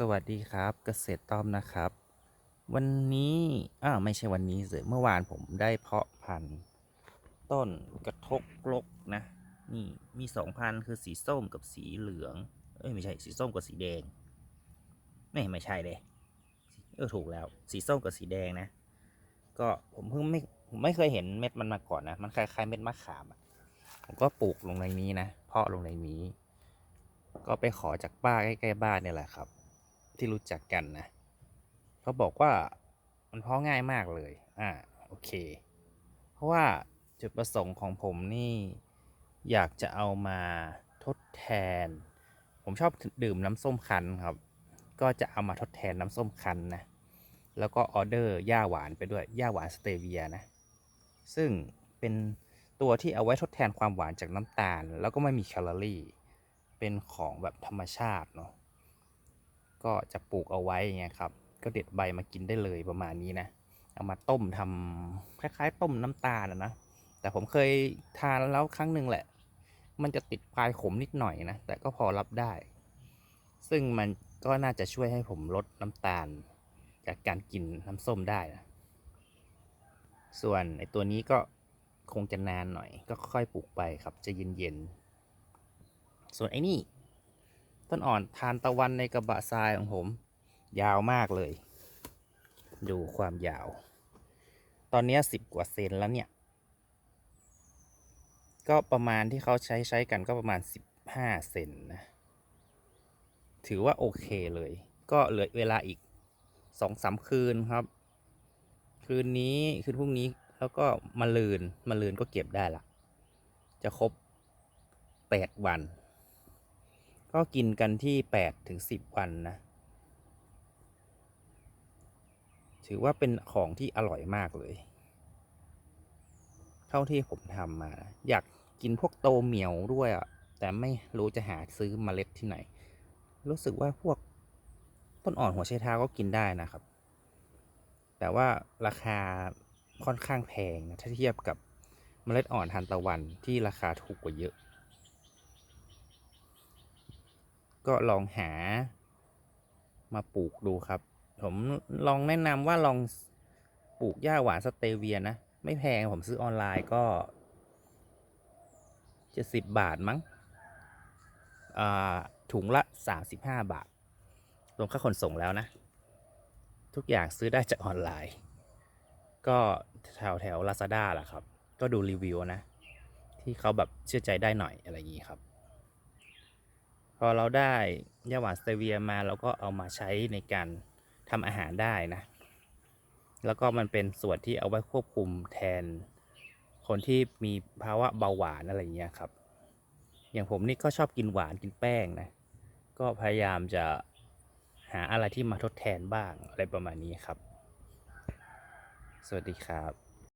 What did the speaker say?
สวัสดีครับเกษตรต้อมนะครับ วันนี้อ้าวไม่ใช่วันนี้สิเมื่อวานผมได้เพาะพันธุ์ต้นกระทกลกนะ นี่มีสองพันธุ์คือสีส้มกับสีเหลือง เอ้ยไม่ใช่สีส้มกับสีแดงไม่ไม่ใช่เลยเออถูกแล้ว สีส้มกับสีแดงนะ ก็ผมเพิ่งไม่ผมไม่เคยเห็นเม็ดมันมาก่อนนะ มันคล้ายๆเม็ดมะขามอะผมก็ปลูกลงในนี้นะเพาะลงในนี้ ก็ไปขอจากป้าใกล้ๆบ้านเนี่ยแหละครับ ที่รู้จักกันนะเขาบอกว่ามันเพาะง่ายมากเลย อ่า โอเค เพราะว่าจุดประสงค์ของผมนี่ อยากจะเอามาทดแทน ผมชอบดื่มน้ำส้มคั้นครับ ก็จะเอามาทดแทนน้ำส้มคั้นนะ แล้วก็ออเดอร์หญ้าหวานไปด้วยหญ้าหวานสเตเวียนะ ซึ่งเป็นตัวที่เอาไว้ทดแทนความหวานจากน้ำตาล แล้วก็ไม่มีแคลอรี่ เป็นของแบบธรรมชาติเนาะ ก็จะปลูกเอาไว้อย่างเงี้ยครับ ก็เด็ดใบมากินได้เลยประมาณนี้นะ เอามาต้มทำคล้ายๆ ต้มน้ำตาลนะ แต่ผมเคยทานแล้วครั้งหนึ่งแหละ มันจะติดปลายขมนิดหน่อยนะ แต่ก็พอรับได้ ซึ่งมันก็น่าจะช่วยให้ผมลดน้ำตาล จากการกินน้ำส้มได้นะ ส่วนไอตัวนี้ก็คงจะนานหน่อย ก็ค่อยปลูกไปครับ จะเย็นๆ ส่วนไอ้นี่ ต้นอ่อนทานตะวันในกระบะทรายของผม ยาวมากเลย ดูความยาว ตอนนี้สิบกว่าเซนแล้วเนี่ย ก็ประมาณที่เขาใช้ใช้กันก็ประมาณสิบห้าเซนนะ ถือว่าโอเคเลย ก็เหลือเวลาอีกสองสามคืนครับ คืนนี้คืนพรุ่งนี้แล้วก็มาลืนมาลืนก็เก็บได้ละจะครบแปดวัน ก็กินกันที่แปดถึงสิบวันนะ ถือว่าเป็นของที่อร่อยมากเลย เท่าที่ผมทำมานะอยากกินพวกโตเหมียวด้วยอะ่ะ แต่ไม่รู้จะหาซื้อเมล็ดที่ไหน รู้สึกว่าพวกต้นอ่อนหัวไชเท้าก็กินได้นะครับ แต่ว่าราคาค่อนข้างแพงนะถ้าเทียบกับเมล็ดอ่อนทานตะวันที่ราคาถูกกว่าเยอะ ก็ลองหามาปลูกดูครับ ผมลองแนะนำว่าลองปลูกหญ้าหวานสเตเวียนะ ไม่แพงผมซื้อออนไลน์ก็เจ็ดสิบบาทมั้งอ่าถุงละสามสิบห้าบาท รวมค่าขนส่งแล้วนะ ทุกอย่างซื้อได้จากออนไลน์ ก็แถวแถวลาซาด้าแหละครับ ก็ดูรีวิวนะ ที่เขาแบบเชื่อใจได้หน่อยอะไรอย่างนี้ครับ พอเราได้ยาหวานสเตเวียมาเราก็เอามาใช้ในการทำอาหารได้นะ แล้วก็มันเป็นส่วนที่เอาไว้ควบคุมแทนคนที่มีภาวะเบาหวานอะไรอย่างเงี้ยครับ อย่างผมนี่ก็ชอบกินหวานกินแป้งนะ ก็พยายามจะหาอะไรที่มาทดแทนบ้างอะไรประมาณนี้ครับ สวัสดีครับ